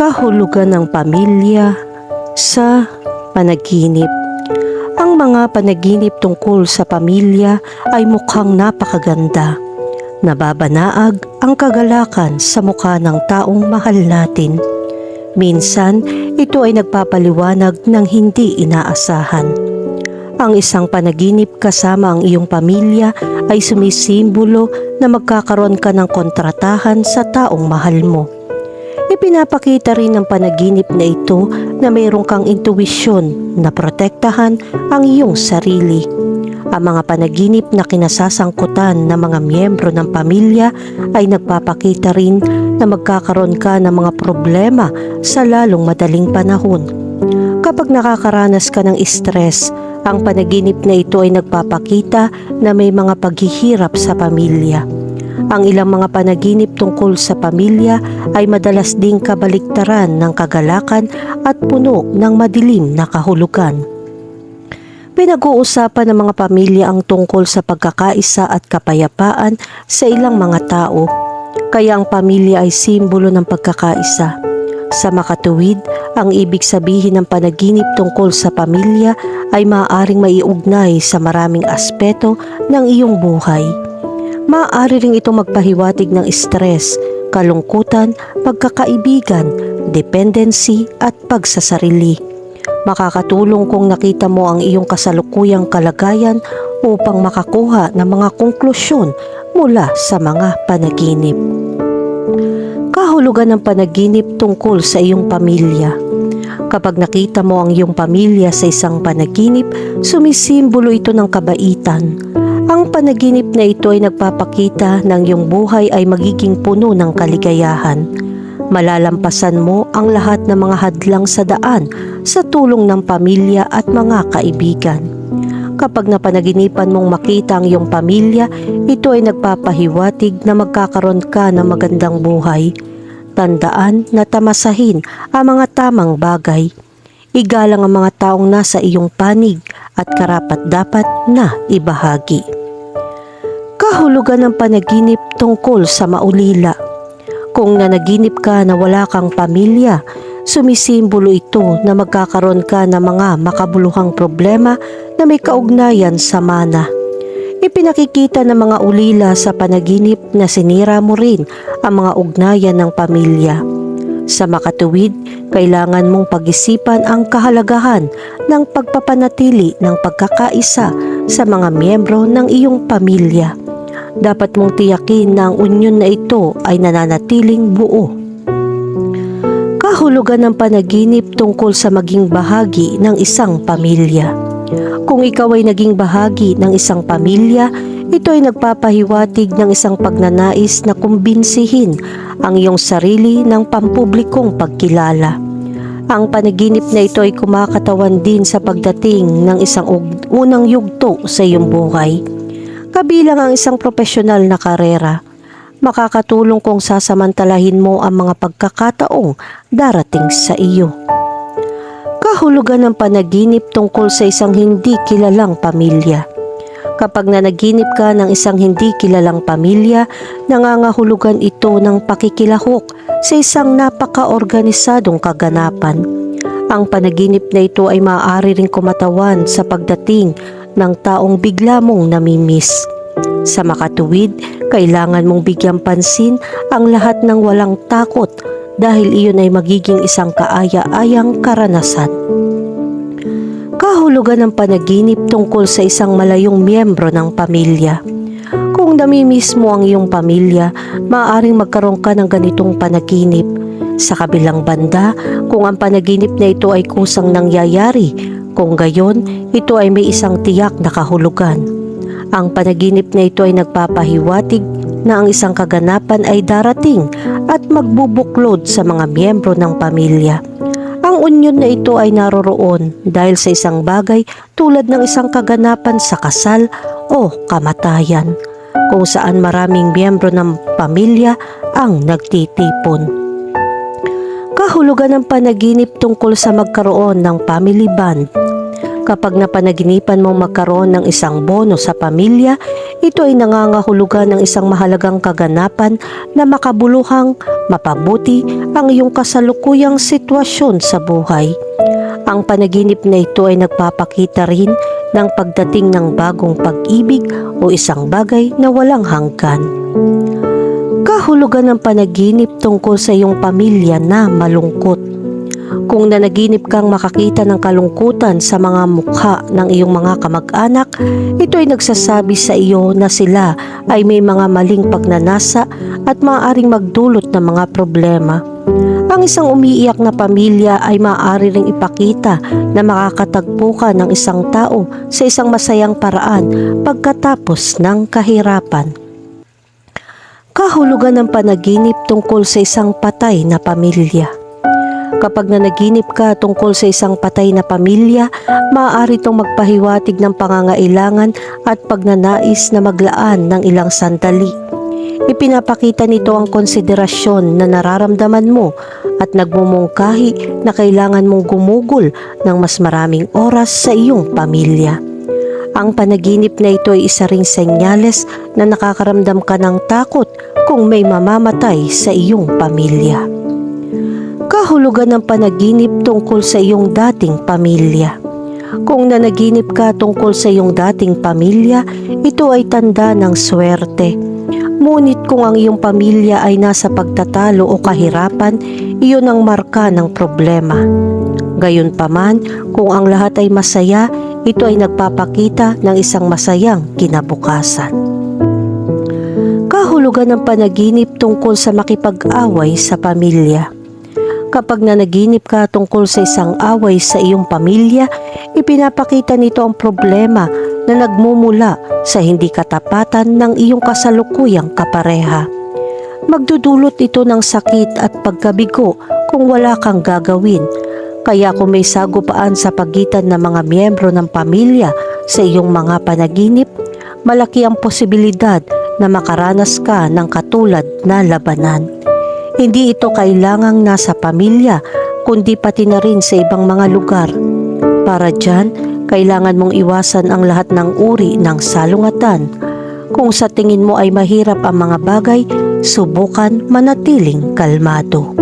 kahulugan ng pamilya sa panaginip. Ang mga panaginip tungkol sa pamilya ay mukhang napakaganda. Nababanaag ang kagalakan sa mukha ng taong mahal natin. Minsan, ito ay nagpapaliwanag ng hindi inaasahan. Ang isang panaginip kasama ang iyong pamilya ay sumisimbolo na magkakaroon ka ng kontratahan sa taong mahal mo. Ipinapakita rin ng panaginip na ito na mayroon kang intuwisyon na protektahan ang iyong sarili. Ang mga panaginip na kinasasangkutan ng mga miyembro ng pamilya ay nagpapakita rin na magkakaroon ka ng mga problema sa lalong madaling panahon. Kapag nakakaranas ka ng stress, ang panaginip na ito ay nagpapakita na may mga paghihirap sa pamilya. Ang ilang mga panaginip tungkol sa pamilya ay madalas ding kabaliktaran ng kagalakan at puno ng madilim na kahulugan. Pinag-uusapan ng mga pamilya ang tungkol sa pagkakaisa at kapayapaan sa ilang mga tao, kaya ang pamilya ay simbolo ng pagkakaisa. Sa makatuwid, ang ibig sabihin ng panaginip tungkol sa pamilya ay maaaring maiugnay sa maraming aspeto ng iyong buhay. Maaari ring itong magpahiwatig ng stress, kalungkutan, pagkakaibigan, dependency at pagsasarili. Makakatulong kung nakita mo ang iyong kasalukuyang kalagayan upang makakuha ng mga konklusyon mula sa mga panaginip. Kahulugan ng panaginip tungkol sa iyong pamilya. Kapag nakita mo ang iyong pamilya sa isang panaginip, sumisimbolo ito ng kabaitan. Ang panaginip na ito ay nagpapakita ng iyong buhay ay magiging puno ng kaligayahan. Malalampasan mo ang lahat ng mga hadlang sa daan sa tulong ng pamilya at mga kaibigan. Kapag napanaginipan mong makita ang iyong pamilya, ito ay nagpapahiwatig na magkakaroon ka ng magandang buhay. Tandaan na tamasahin ang mga tamang bagay. Igalang ang mga taong nasa iyong panig at karapat dapat na ibahagi. Kahulugan ng panaginip tungkol sa maulila. Kung nanaginip ka na wala kang pamilya, sumisimbolo ito na magkakaroon ka ng mga makabuluhang problema na may kaugnayan sa mana. Ipinakikita ng mga ulila sa panaginip na sinira mo rin ang mga ugnayan ng pamilya. Sa makatuwid, kailangan mong pag-isipan ang kahalagahan ng pagpapanatili ng pagkakaisa sa mga miyembro ng iyong pamilya. Dapat mong tiyakin na ang unyon na ito ay nananatiling buo. Kahulugan ng panaginip tungkol sa maging bahagi ng isang pamilya. Kung ikaw ay naging bahagi ng isang pamilya, ito ay nagpapahiwatig ng isang pagnanais na kumbinsihin ang iyong sarili ng pampublikong pagkilala. Ang panaginip na ito ay kumakatawan din sa pagdating ng isang unang yugto sa iyong buhay. Kabilang ang isang profesional na karera. Makakatulong kung sasamantalahin mo ang mga pagkakataong darating sa iyo kahulugan ng panaginip tungkol sa isang hindi kilalang pamilya. Kapag nanaginip ka ng isang hindi kilalang pamilya, nangangahulugan ito ng pakikilahok sa isang napaka-organisadong kaganapan. Ang panaginip na ito ay maaari ring kumatawan sa pagdating ng taong bigla mong namimiss. Sa makatuwid, kailangan mong bigyan pansin ang lahat ng walang takot dahil iyon ay magiging isang kaaya-ayang karanasan. Kahulugan ng panaginip tungkol sa isang malayong miyembro ng pamilya. Kung namimiss mo ang iyong pamilya, maaaring magkaroon ka ng ganitong panaginip. Sa kabilang banda, kung ang panaginip na ito ay kusang nangyayari, kung gayon, ito ay may isang tiyak na kahulugan. Ang panaginip na ito ay nagpapahiwatig na ang isang kaganapan ay darating at magbubuklod sa mga miyembro ng pamilya. Ang unyon na ito ay naroroon dahil sa isang bagay tulad ng isang kaganapan sa kasal o kamatayan kung saan maraming miyembro ng pamilya ang nagtitipon. Kahulugan ng panaginip tungkol sa magkaroon ng family band Kapag napanaginipan mong magkaroon ng isang bono sa pamilya, ito ay nangangahulugan ng isang mahalagang kaganapan na makabuluhang mapabuti ang iyong kasalukuyang sitwasyon sa buhay. Ang panaginip na ito ay nagpapakita rin ng pagdating ng bagong pag-ibig o isang bagay na walang hanggan. Kahulugan ng panaginip tungkol sa iyong pamilya na malungkot. Kung nanaginip kang makakita ng kalungkutan sa mga mukha ng iyong mga kamag-anak, ito ay nagsasabi sa iyo na sila ay may mga maling pagnanasa at maaaring magdulot ng mga problema. Ang isang umiiyak na pamilya ay maaari ring ipakita na makakatagpo ka ng isang tao sa isang masayang paraan pagkatapos ng kahirapan. Kahulugan ng panaginip tungkol sa isang patay na pamilya. Kapag nanaginip ka tungkol sa isang patay na pamilya, maaari itong magpahiwatig ng pangangailangan at pagnanais na maglaan ng ilang sandali. Ipinapakita nito ang konsiderasyon na nararamdaman mo at nagmumungkahi na kailangan mong gumugol ng mas maraming oras sa iyong pamilya. Ang panaginip na ito ay isa ring senyales na nakakaramdam ka ng takot kung may mamamatay sa iyong pamilya kahulugan ng panaginip tungkol sa iyong dating pamilya. Kung nanaginip ka tungkol sa iyong dating pamilya, ito ay tanda ng swerte. Ngunit kung ang iyong pamilya ay nasa pagtatalo o kahirapan, iyon ang marka ng problema. Gayunpaman, kung ang lahat ay masaya, ito ay nagpapakita ng isang masayang kinabukasan. Kahulugan ng panaginip tungkol sa makipag-away sa pamilya. Kapag nanaginip ka tungkol sa isang away sa iyong pamilya, ipinapakita nito ang problema na nagmumula sa hindi katapatan ng iyong kasalukuyang kapareha. Magdudulot ito ng sakit at pagkabigo kung wala kang gagawin. Kaya kung may sagupaan sa pagitan ng mga miyembro ng pamilya sa iyong mga panaginip, malaki ang posibilidad na makaranas ka ng katulad na labanan. Hindi ito kailangang nasa pamilya, kundi pati na rin sa ibang mga lugar. Para dyan, kailangan mong iwasan ang lahat ng uri ng salungatan. Kung sa tingin mo ay mahirap ang mga bagay, subukan manatiling kalmado.